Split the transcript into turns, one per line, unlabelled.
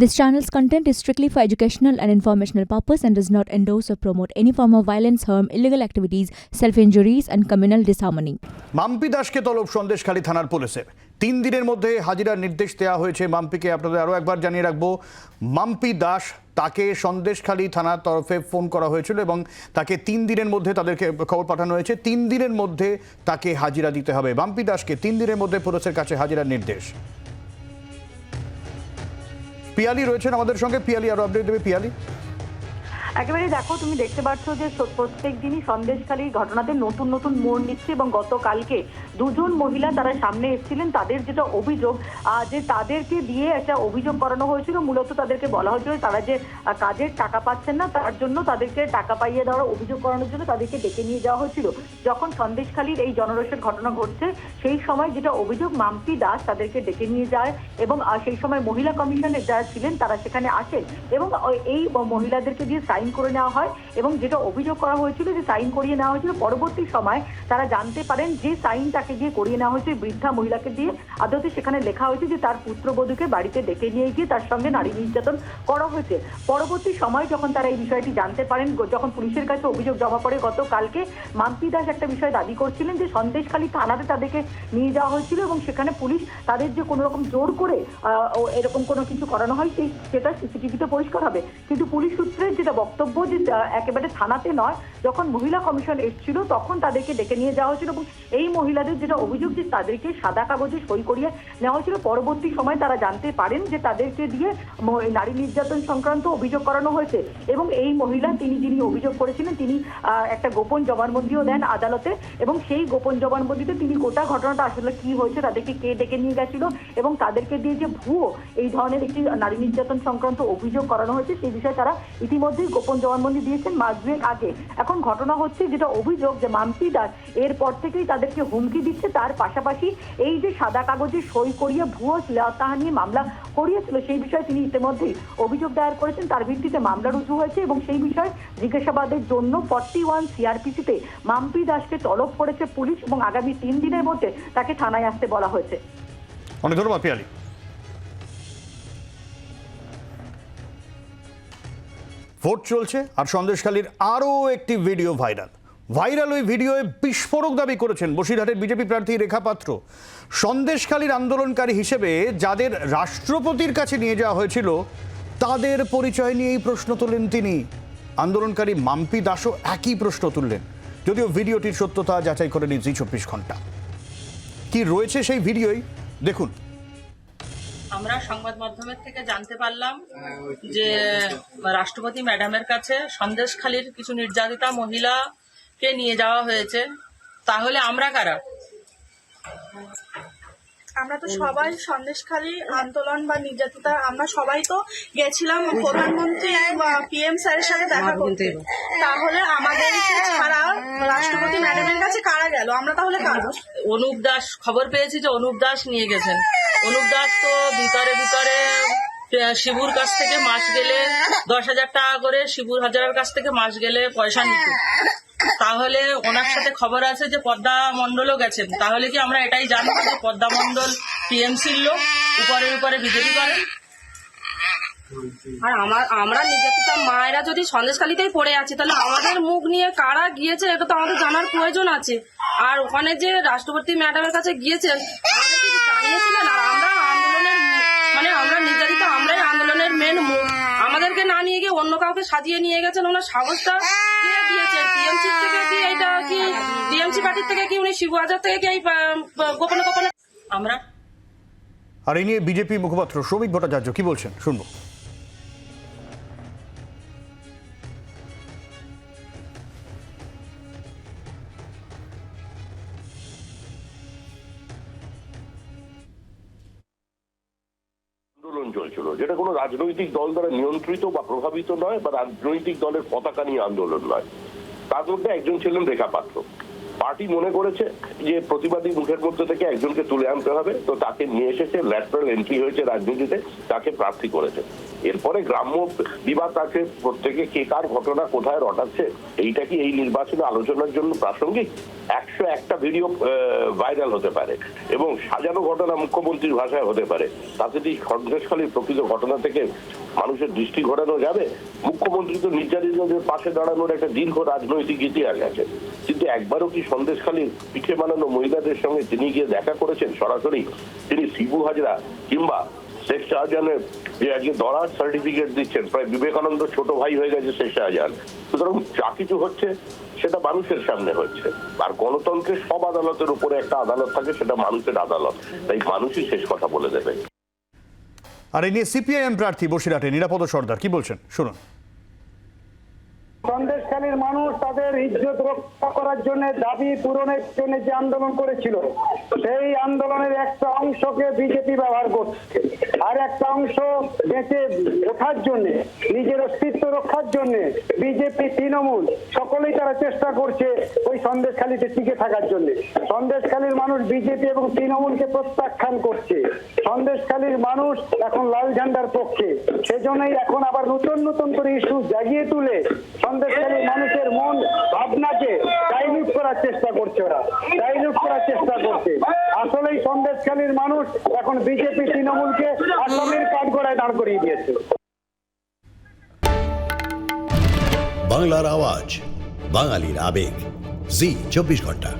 This channel's content is strictly for educational and informational purpose and does not endorse or promote any form of violence, harm, illegal activities, self-injuries and communal disharmony.
Mampi দাসকে তলব সন্দেশখালী থানার পুলিশের তিন দিনের মধ্যে হাজিরার নির্দেশ দেওয়া হয়েছে মাম্পিকে। আপনাদের আরও একবার জানিয়ে রাখব মাম্পি দাস তাকে সন্দেশখালী থানার তরফে ফোন করা হয়েছিল এবং তাকে তিন দিনের মধ্যে তাদেরকে খবর পাঠানো হয়েছে। তিন দিনের মধ্যে তাকে হাজিরা দিতে হবে। মাম্পি দাসকে তিন দিনের মধ্যে পুলিশের কাছে হাজিরার নির্দেশ। পিয়ালি রয়েছেন আমাদের সঙ্গে। পিয়ালি আরও আপডেট দেবে পিয়ালি?
একেবারে দেখো, তুমি দেখতে পাচ্ছ যে প্রত্যেক দিনই সন্দেশখালী ঘটনাতে নতুন নতুন মোড় নিচ্ছে এবং গতকালকে দুজন মহিলা তারা সামনে এসেছিলেন। তাদের যেটা অভিযোগ যে তাদেরকে দিয়ে একটা অভিযোগ করানো হয়েছিল, মূলত তাদেরকে বলা হয়েছিল তারা যে কাজের টাকা পাচ্ছেন না, তার জন্য তাদেরকে টাকা পাইয়ে দেওয়ার অভিযোগ করানোর জন্য তাদেরকে ডেকে নিয়ে যাওয়া হয়েছিল। যখন সন্দেশখালীর এই জনরোষের ঘটনা ঘটছে, সেই সময় যেটা অভিযোগ, মাম্পি দাস তাদেরকে ডেকে নিয়ে যায় এবং সেই সময় মহিলা কমিশনের যারা ছিলেন তারা সেখানে আসেন এবং এই মহিলাদেরকে দিয়ে সাইন করে নেওয়া হয় এবং যেটা অভিযোগ করা হয়েছিল যে সাইন করিয়ে নেওয়া হয়েছিল, পরবর্তী সময় তারা জানতে পারেন যে সাইন তাকে দিয়ে করিয়ে নেওয়া হয়েছে বৃদ্ধা মহিলাকে দিয়ে। আদতে সেখানে লেখা হয়েছে যে তার পুত্রবধূকে বাড়িতে ডেকে নিয়ে গিয়ে তার সঙ্গে নারী নির্যাতন করা হয়েছে। পরবর্তী সময় যখন তারা এই বিষয়টি জানতে পারেন, যখন পুলিশের কাছে অভিযোগ জমা পড়ে, গতকালকে মাম্পি দাস একটা বিষয় দাবি করছিলেন যে সন্দেশখালী থানাতে তাদেরকে নিয়ে যাওয়া হয়েছিল এবং সেখানে পুলিশ তাদের যে কোনো রকম জোর করে এরকম কোনো কিছু করানো হয়, সেই সেটা সিসিটিভিতে পরিষ্কার হবে। কিন্তু পুলিশ সূত্রের যেটা বক্তব্য যে একেবারে থানাতে নয়, যখন মহিলা কমিশন এসেছিল তখন তাদেরকে ডেকে নিয়ে যাওয়া হয়েছিল এবং এই মহিলাদের যেটা অভিযোগ যে তাদেরকে সাদা কাগজে সই করিয়ে নেওয়া হয়েছিল, পরবর্তী সময় তারা জানতে পারেন যে তাদেরকে দিয়ে নারী নির্যাতন সংক্রান্ত অভিযোগ করানো হয়েছে এবং এই মহিলা তিনি যিনি অভিযোগ করেছিলেন তিনি একটা গোপন জবানবন্দিও দেন আদালতে এবং সেই গোপন জবানবন্দিতে তিনি গোটা ঘটনাটা আসলে কি হয়েছে, তাদেরকে কে ডেকে নিয়ে গেছিল এবং তাদেরকে দিয়ে যে ভুয়ো এই ধরনের একটি নারী নির্যাতন সংক্রান্ত অভিযোগ করানো হয়েছে সেই বিষয়ে তারা ইতিমধ্যেই গোপন জবানবন্দি দিয়েছেন মাস দুয়েক আগে। এখন ঘটনা হচ্ছে যেটা অভিযোগ যে মাম্পি দাস এরপর থেকেই তাদেরকে হুমকি দিচ্ছে। তার পাশাপাশি এই যে সাদা কাগজে সই করিয়ে ভুয়ো তাহা নিয়ে মামলা করিয়েছিল, সেই বিষয়ে তিনি ইতিমধ্যেই অভিযোগ দায়ের করেছেন। তার ভিত্তিতে মামলা রুজু হয়েছে এবং সেই বিষয়ে জিজ্ঞাসাবাদের জন্য ফর্টি ওয়ান সিআরপিসিতে মাম্পি দাসকে তলব করেছে পুলিশ এবং আগামী তিন দিনের মধ্যে তাকে থানায় আসতে বলা হয়েছে।
অনেক ধন্যবাদ পিয়ালি। ভোট চলছে আর সন্দেশখালীর আরও একটি ভিডিও ভাইরাল। ভাইরাল ওই ভিডিওয়ে বিস্ফোরক দাবি করেছেন বসিরহাটের বিজেপি প্রার্থী রেখা পাত্র। সন্দেশখালীর আন্দোলনকারী হিসেবে যাদের রাষ্ট্রপতির কাছে নিয়ে যাওয়া হয়েছিল, তাদের পরিচয় নিয়েই প্রশ্ন তোলেন তিনি। আন্দোলনকারী মাম্পি দাসও একই প্রশ্ন তুললেন। যদিও ভিডিওটির সত্যতা যাচাই করে নিয়েছি চব্বিশ ঘণ্টা। কি রয়েছে সেই ভিডিওই? দেখুন।
আমরা সংবাদ মাধ্যমের থেকে জানতে পারলাম যে রাষ্ট্রপতি ম্যাডামের কাছে সন্দেশখালীর কিছু নির্যাতিতা মহিলাকে নিয়ে যাওয়া হয়েছে। তাহলে আমরা কারা?
আমরা তো সবাই সন্দেশখালী আন্দোলন বা নির্যাতিতা আমরা সবাই তো গেছিলাম প্রধানমন্ত্রী বা পিএম স্যারের সাথে দেখা করতে। তাহলে আমাদের ছাড়া রাষ্ট্রপতি ম্যাডামের কাছে কারা গেল? আমরা তাহলে কারা?
অনুপ দাস খবর পেয়েছি যে অনুপ দাস নিয়ে গেছেন। অনুপ দাস তো ভিতরে ভিতরে শিবুর কাছ থেকে মাস গেলে দশ হাজার টাকা করে শিবুর হাজারের কাছ থেকে মাস গেলে পয়সা নিত। তাহলে ওনার সাথে খবর আছে যে পদ্মা মন্ডলও গেছেন। তাহলে কি আমরা এটাই জানব যে পদ্মা মন্ডল টিএমসির লোক উপরে উপরে বিজেপি করেন
আর আমার আমরা নির্যাতিতা মায়েরা যদি সন্দেশখালিতেই পড়ে আছে তাহলে আমাদের মুখ নিয়ে কারা গিয়েছে এটা তো আমাদের জানার প্রয়োজন আছে। আর ওখানে যে রাষ্ট্রপতি ম্যাডামের কাছে গিয়েছেন জানিয়েছিলেন? আর আমরা আন্দোলনের মানে আমরা নির্যাতিত আমরাই আন্দোলনের মেন মুখ। আমাদেরকে না নিয়ে গিয়ে অন্য কাউকে সাজিয়ে নিয়ে গেছেন ওনার সাহসটা কে পার্টির থেকে কি উনি থেকে এই
আমরা
আর এ নিয়ে বিজেপি মুখপাত্র শ্রমিক ভট্টাচার্য কি বলছেন? শুনব।
চলছিল। যেটা কোনো রাজনৈতিক দল দ্বারা নিয়ন্ত্রিত বা প্রভাবিত নয় বা রাজনৈতিক দলের পতাকা নিয়ে আন্দোলন নয়। তার মধ্যে একজন ছিলেন রেখা পাত্র। পার্টি মনে করেছে যে প্রতিবাদী মুখের মধ্যে থেকে একজনকে তুলে আনতে হবে। তো তাকে নিয়ে এসেছে, ল্যাটারাল এন্ট্রি হয়েছে রাজনীতিতে, তাকে প্রার্থী করেছে। এরপরে গ্রাম্য বিবাদ আছে, প্রত্যেকে কে কার ঘটনা কোথায় রটাচ্ছে, এইটা কি এই নির্বাচনে আলোচনার জন্য প্রাসঙ্গিক? একশো একটা ভিডিও ভাইরাল হতে পারে এবং সাজানো ঘটনা মুখ্যমন্ত্রীর ভাষায় হতে পারে। তাতে কি সন্দেশখালীর প্রকৃত ঘটনা থেকে মানুষের দৃষ্টি ঘটানো যাবে? মুখ্যমন্ত্রী তো নির্যাতিতদের পাশে দাঁড়ানোর একটা দীর্ঘ রাজনৈতিক ইতিহাস আছে। কিন্তু একবারও কি সন্দেশখালীর পিঠে বানানো মহিলাদের সঙ্গে তিনি গিয়ে দেখা করেছেন? সরাসরি তিনি শিবু হাজরা কিংবা শেখ শাহজাহানের যে আজকে দরার সার্টিফিকেট দিচ্ছেন, প্রায় বিবেকানন্দ ছোট ভাই হয়ে গেছে শেখ শাহজাহান। সুতরাং যা কিছু হচ্ছে, সেটা মানুষের সামনে হচ্ছে। আর গণতন্ত্রের সব আদালতের উপরে একটা আদালত থাকে, সেটা মানুষের আদালত। তাই মানুষই শেষ কথা বলে দেবে।
আর এই নিয়ে সিপিআইএম প্রার্থী বসিরহাটে, নিরাপদ সর্দার, কি বলছেন? শুনুন।
সন্দেশখালীর মানুষ তাদের ইজ্জত রক্ষা করার জন্য দাবি পূরণের জন্য যে আন্দোলন করেছিল, সেই আন্দোলনের একটা অংশকে বিজেপি ব্যবহার করছে। আর একটা অংশ বেঁচে ওঠার জন্য, নিজের অস্তিত্ব রক্ষার জন্য বিজেপি, তৃণমূল, সকলেই তারা চেষ্টা করছে ওই সন্দেশখালীতে টিকে থাকার জন্য। সন্দেশখালীর মানুষ বিজেপি এবং তৃণমূলকে প্রত্যাখ্যান করছে। সন্দেশখালীর মানুষ এখন লাল ঝান্ডার পক্ষে। সেজন্যই এখন আবার নতুন নতুন করে ইস্যু জাগিয়ে তুলে সন্দেশখালীর মানুষের মন ভাবনাকে ডাইলিউট করার চেষ্টা করছে ওরা ডাইলিউট করার চেষ্টা করছে। আসলেই সন্দেশখালীর মানুষ এখন বিজেপি, তৃণমূলকে আসামের কাঠগড়ায় দাঁড় করিয়ে দিয়েছে।
বাংলার আওয়াজ, বাঙালির আবেগ, জি, চব্বিশ ঘণ্টা।